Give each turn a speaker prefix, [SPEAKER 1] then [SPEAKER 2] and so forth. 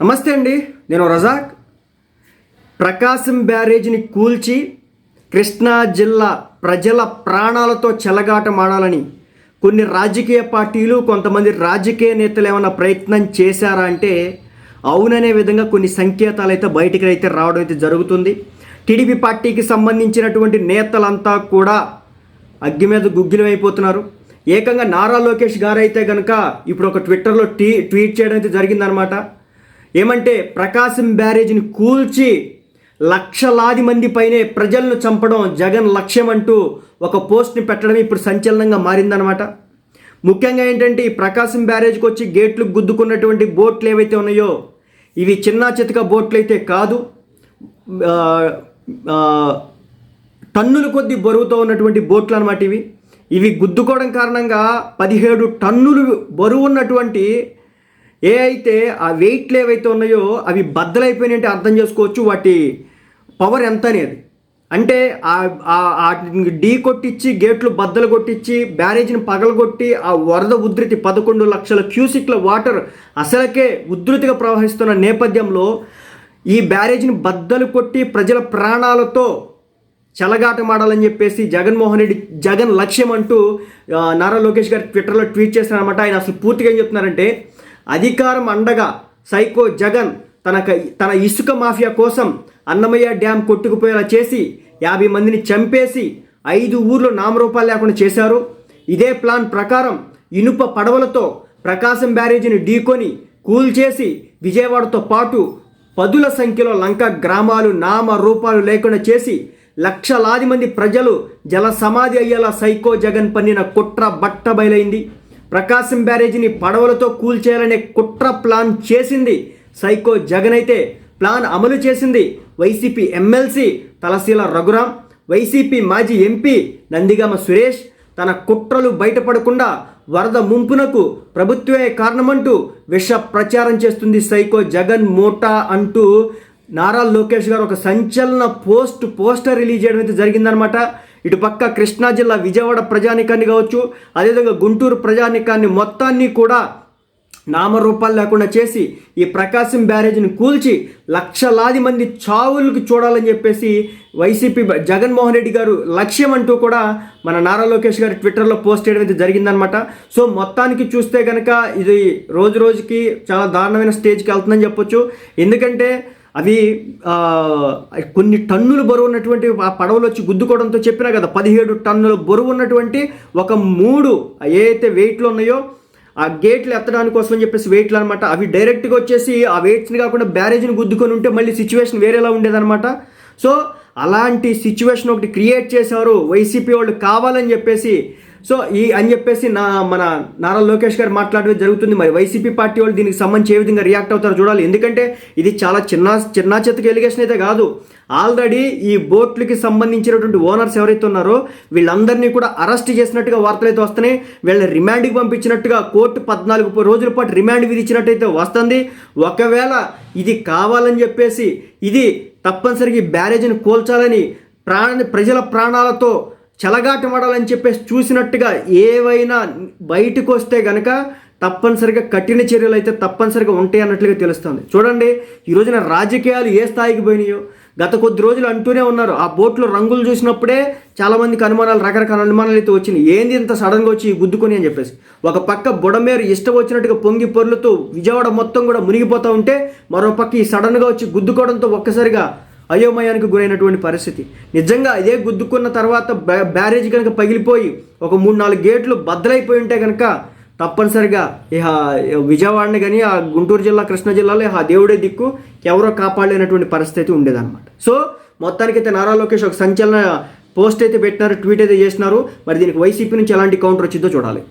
[SPEAKER 1] నమస్తే అండి నేను రజాక్. ప్రకాశం బ్యారేజీని కూల్చి కృష్ణా జిల్లా ప్రజల ప్రాణాలతో చెలగాటమాడాలని కొన్ని రాజకీయ పార్టీలు కొంతమంది రాజకీయ నేతలు ఏమైనా ప్రయత్నం చేశారా అంటే అవుననే విధంగా కొన్ని సంకేతాలు అయితే బయటికి అయితే రావడం అయితే జరుగుతుంది. టీడీపీ పార్టీకి సంబంధించినటువంటి నేతలంతా కూడా అగ్గి మీద గుగ్గిలం అయిపోతున్నారు. ఏకంగా నారా లోకేష్ గారైతే కనుక ఇప్పుడు ఒక ట్విట్టర్లో టీ ట్వీట్ చేయడం అయితే జరిగిందనమాట ఏమంటే ప్రకాశం బ్యారేజ్ని కూల్చి లక్షలాది మంది పైనే ప్రజలను చంపడం జగన్ లక్ష్యం అంటూ ఒక పోస్ట్ని పెట్టడం ఇప్పుడు సంచలనంగా మారిందనమాట ముఖ్యంగా ఏంటంటే ఈ ప్రకాశం బ్యారేజ్కి వచ్చి గేట్లు గుద్దుకున్నటువంటి బోట్లు ఏవైతే ఉన్నాయో ఇవి చిన్న చితక బోట్లు అయితే కాదు టన్నుల కొద్ది బరువుతో ఉన్నటువంటి బోట్లు అనమాట ఇవి. ఇవి గుద్దుకోవడం కారణంగా పదిహేడు టన్నులు బరువు ఉన్నటువంటి ఏ అయితే ఆ వెయిట్లు ఏవైతే ఉన్నాయో అవి బద్దలైపోయినాయంటే అర్థం చేసుకోవచ్చు వాటి పవర్ ఎంత అనేది. అంటే ఆ- ఢీ కొట్టించి గేట్లు బద్దలు కొట్టించి బ్యారేజ్ని పగలగొట్టి ఆ వరద ఉధృతి పదకొండు లక్షల క్యూసిక్ల వాటర్ అసలకే ఉధృతిగా ప్రవహిస్తున్న నేపథ్యంలో ఈ బ్యారేజ్ని బద్దలు కొట్టి ప్రజల ప్రాణాలతో చెలగాటమాడాలని చెప్పేసి జగన్మోహన్ రెడ్డి జగన్ లక్ష్యం అంటూ నారా లోకేష్ గారు ట్విట్టర్లో ట్వీట్ చేస్తున్నారన్నమాట. ఆయన అసలు పూర్తిగా ఏం చెప్తున్నారంటే అధికారం అండగా సైకో జగన్ తన తన ఇసుక మాఫియా కోసం అన్నమయ్య డ్యామ్ కొట్టుకుపోయేలా చేసి యాభై మందిని చంపేసి ఐదు ఊర్లు నామరూపాలు లేకుండా చేశారు. ఇదే ప్లాన్ ప్రకారం ఇనుప పడవలతో ప్రకాశం బ్యారేజీని ఢీకొని కూల్చేసి విజయవాడతో పాటు పదుల సంఖ్యలో లంక గ్రామాలు నామ రూపాలు లేకుండా చేసి లక్షలాది మంది ప్రజలు జల సమాధి అయ్యేలా సైకో జగన్ పన్నిన కుట్ర బట్ట బయలైంది. ప్రకాశం బ్యారేజీని పడవలతో కూల్చేయాలనే కుట్ర ప్లాన్ చేసింది. సైకో జగన్ అయితే ప్లాన్ అమలు చేసింది. YCP MLC Talasila Raghuram YCP మాజీ ఎంపీ నందిగామ సురేష్ తన కుట్రలు బయటపడకుండా వరద ముంపునకు ప్రభుత్వమే కారణమంటూ విష ప్రచారం చేస్తుంది సైకో జగన్ మోటా అంటూ నారా లోకేష్ గారు ఒక సంచలన పోస్ట్ పోస్టర్ రిలీజ్ చేయడం అయితే జరిగిందనమాట ఇటు పక్క కృష్ణా జిల్లా విజయవాడ ప్రజానికాన్ని కావచ్చు అదేవిధంగా గుంటూరు ప్రజానికాన్ని మొత్తాన్ని కూడా నామరూపాలు లేకుండా చేసి ఈ ప్రకాశం బ్యారేజ్ని కూల్చి లక్షలాది మంది చావులకు చూడాలని చెప్పేసి వైసీపీ జగన్మోహన్ రెడ్డి గారు లక్ష్యం అంటూ కూడా మన నారా లోకేష్ గారు ట్విట్టర్లో పోస్ట్ చేయడం అయితే జరిగిందనమాట సో మొత్తానికి చూస్తే కనుక ఇది రోజు రోజుకి చాలా దారుణమైన స్టేజ్కి వెళ్తుందని చెప్పొచ్చు. ఎందుకంటే అవి కొన్ని టన్నులు బరువు ఉన్నటువంటి ఆ పడవలు వచ్చి గుద్దుకోవడంతో చెప్పినా కదా పదిహేడు టన్నుల బరువు ఉన్నటువంటి ఒక మూడు ఏదైతే వెయిట్లు ఉన్నాయో ఆ గేట్లు ఎత్తడానికి కోసం చెప్పేసి వెయిట్లు అనమాట అవి డైరెక్ట్గా వచ్చేసి ఆ వెయిట్స్ని కాకుండా బ్యారేజ్ని గుద్దుకొని ఉంటే మళ్ళీ సిచ్యువేషన్ వేరేలా ఉండేదన్నమాట. సో అలాంటి సిచ్యువేషన్ ఒకటి క్రియేట్ చేశారు. వైసీపీ వాళ్ళు కావాలని చెప్పేసి. సో ఈ అని చెప్పేసి నా మన నారా లోకేష్ గారు మాట్లాడడం జరుగుతుంది. మరి వైసీపీ పార్టీ వాళ్ళు దీనికి సంబంధించి ఏ విధంగా రియాక్ట్ అవుతారో చూడాలి. ఎందుకంటే ఇది చాలా చిన్న చిన్న చెత్తకి ఎలిగేషన్ అయితే కాదు. ఆల్రెడీ ఈ బోట్లకి సంబంధించినటువంటి ఓనర్స్ ఎవరైతే ఉన్నారో వీళ్ళందరినీ కూడా అరెస్ట్ చేసినట్టుగా వార్తలు అయితే వస్తున్నాయి. వీళ్ళని రిమాండ్కి పంపించినట్టుగా కోర్టు పద్నాలుగు రోజుల పాటు రిమాండ్ విధించినట్టయితే వస్తుంది. ఒకవేళ ఇది కావాలని చెప్పేసి ఇది తప్పనిసరిగా బ్యారేజీని కూల్చాలని ప్రాణ ప్రజల ప్రాణాలతో చెలగాటమాడాలని చెప్పేసి చూసినట్టుగా ఏవైనా బయటకు వస్తే గనక తప్పనిసరిగా కఠిన చర్యలు అయితే తప్పనిసరిగా ఉంటాయి అన్నట్లుగా తెలుస్తుంది. చూడండి ఈ రోజున రాజకీయాలు ఏ స్థాయికి పోయినాయో గత కొద్ది రోజులు అంటూనే ఉన్నారు. ఆ బోట్లో రంగులు చూసినప్పుడే చాలామందికి అనుమానాలు రకరకాల అనుమానాలు అయితే వచ్చినాయి. ఏంది ఇంత సడన్గా వచ్చి గుద్దుకొని అని చెప్పేసి. ఒక పక్క బుడమేరు ఇష్టం వచ్చినట్టుగా పొంగి పొర్లుతూ విజయవాడ మొత్తం కూడా మునిగిపోతూ ఉంటే మరో పక్క ఈ సడన్గా వచ్చి గుద్దుకోవడంతో ఒక్కసారిగా అయోమయానికి గురైనటువంటి పరిస్థితి. నిజంగా ఇదే గుద్దుకున్న తర్వాత బ్యారేజ్ కనుక పగిలిపోయి ఒక మూడు నాలుగు గేట్లు బద్దలైపోయి ఉంటే కనుక తప్పనిసరిగా ఇహ విజయవాడని కానీ ఆ గుంటూరు జిల్లా కృష్ణా జిల్లాలో ఆ దేవుడే దిక్కు ఎవరో కాపాడలేనటువంటి పరిస్థితి ఉండేదన్నమాట. సో మొత్తానికైతే నారా లోకేష్ ఒక సంచలన పోస్ట్ అయితే పెట్టినారు ట్వీట్ అయితే చేసినారు. మరి దీనికి వైసీపీ నుంచి ఎలాంటి కౌంటర్ వచ్చిందో చూడాలి.